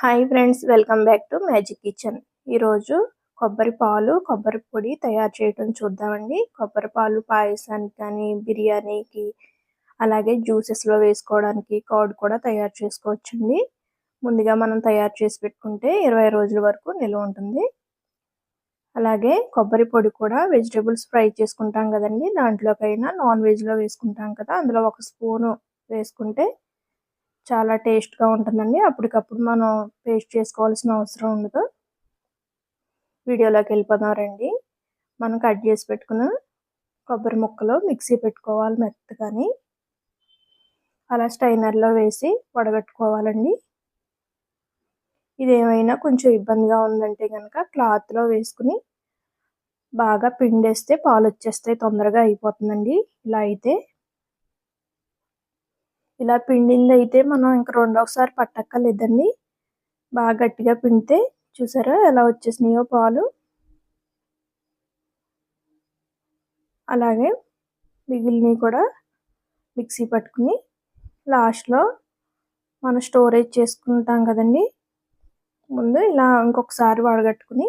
Hi friends welcome back to magic kitchen. ఈరోజు కొబ్బరి పాలు కొబ్బరి పొడి తయారు చేయడం చూద్దామండి. కొబ్బరి పాలు పాయసానికి కానీ బిర్యానీకి అలాగే జ్యూసెస్లో వేసుకోవడానికి కర్డ్ కూడా తయారు చేసుకోవచ్చండి. ముందుగా మనం తయారు చేసి పెట్టుకుంటే ఇరవై రోజుల వరకు నిల్వ ఉంటుంది. అలాగే కొబ్బరి పొడి కూడా వెజిటేబుల్స్ ఫ్రై చేసుకుంటాం కదండి. దాంట్లోకైనా నాన్ వెజ్లో వేసుకుంటాం కదా అందులో ఒక స్పూను వేసుకుంటే చాలా టేస్ట్గా ఉంటుందండి. అప్పటికప్పుడు మనం పేస్ట్ చేసుకోవాల్సిన అవసరం ఉండదు. వీడియోలోకి వెళ్ళిపోదాం రండి. మనం కట్ చేసి పెట్టుకున్న కొబ్బరి ముక్కలు మిక్సీ పెట్టుకోవాలి మెత్తగాని. అలా స్టైనర్లో వేసి వడగట్టుకోవాలండి. ఇది ఏమైనా కొంచెం ఇబ్బందిగా ఉందంటే కనుక క్లాత్లో వేసుకుని బాగా పిండేస్తే పాలు వచ్చేస్తాయి తొందరగా అయిపోతుందండి. ఇలా అయితే ఇలా పిండింది అయితే మనం ఇంక రెండోసారి పట్టక్కర్లేదండి. బాగా గట్టిగా పిండితే చూసారా ఎలా వచ్చేసినాయో పాలు. అలాగే మిగిలినవి కూడా మిక్సీ పట్టుకుని లాస్ట్లో మనం స్టోరేజ్ చేసుకుంటాం కదండి. ముందు ఇలా ఇంకొకసారి వడగట్టుకుని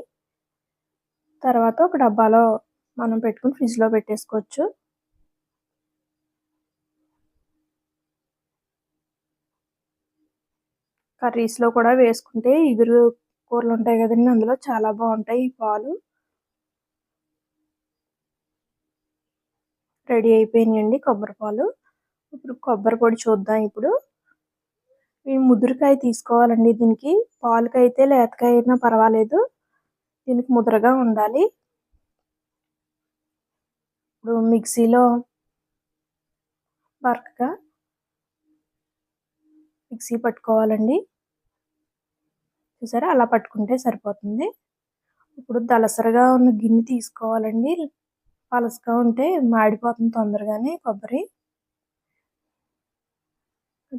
తర్వాత ఒక డబ్బాలో మనం పెట్టుకుని ఫ్రిడ్జ్లో పెట్టేసుకోవచ్చు. కర్రీస్లో కూడా వేసుకుంటే ఇగురు కూరలు ఉంటాయి కదండి అందులో చాలా బాగుంటాయి ఈ పాలు. రెడీ అయిపోయినాయండి కొబ్బరి పాలు. ఇప్పుడు కొబ్బరి పొడి చూద్దాం ఇప్పుడు. ముదురుకాయ తీసుకోవాలండి దీనికి. పాలకైతే లేతకాయ అయినా పర్వాలేదు. దీనికి ముదురుగా ఉండాలి. ఇప్పుడు మిక్సీలో బరకగా మిక్సీ పట్టుకోవాలండి. చూసారా? అలా పట్టుకుంటే సరిపోతుంది. ఇప్పుడు దలసరగా ఉన్న గిన్నె తీసుకోవాలండి. పలసగా ఉంటే మాడిపోతుంది తొందరగానే కొబ్బరి.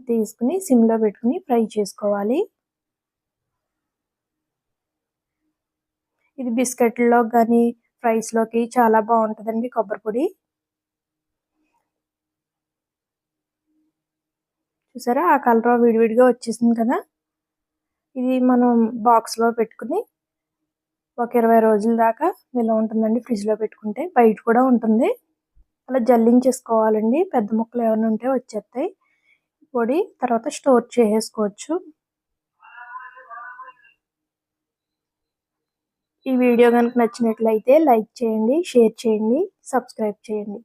తీసుకుని సిమ్లో పెట్టుకుని ఫ్రై చేసుకోవాలి. ఇది బిస్కెట్లో కానీ ఫ్రైస్లోకి చాలా బాగుంటుందండి కొబ్బరి పొడి. చూసారా? ఆ కలర్ విడివిడిగా వచ్చేసింది కదా? ఇది మనం బాక్స్లో పెట్టుకుని ఒక ఇరవై రోజుల దాకా నిల్వ ఉంటుందండి ఫ్రిడ్జ్లో పెట్టుకుంటే. బయట కూడా ఉంటుంది. అలా జల్లించేసుకోవాలండి. పెద్ద ముక్కలు ఏమైనా ఉంటే వచ్చేస్తాయి. పొడి తర్వాత స్టోర్ చేసేసుకోవచ్చు. ఈ వీడియో కనుక నచ్చినట్లయితే లైక్ చేయండి షేర్ చేయండి సబ్స్క్రైబ్ చేయండి.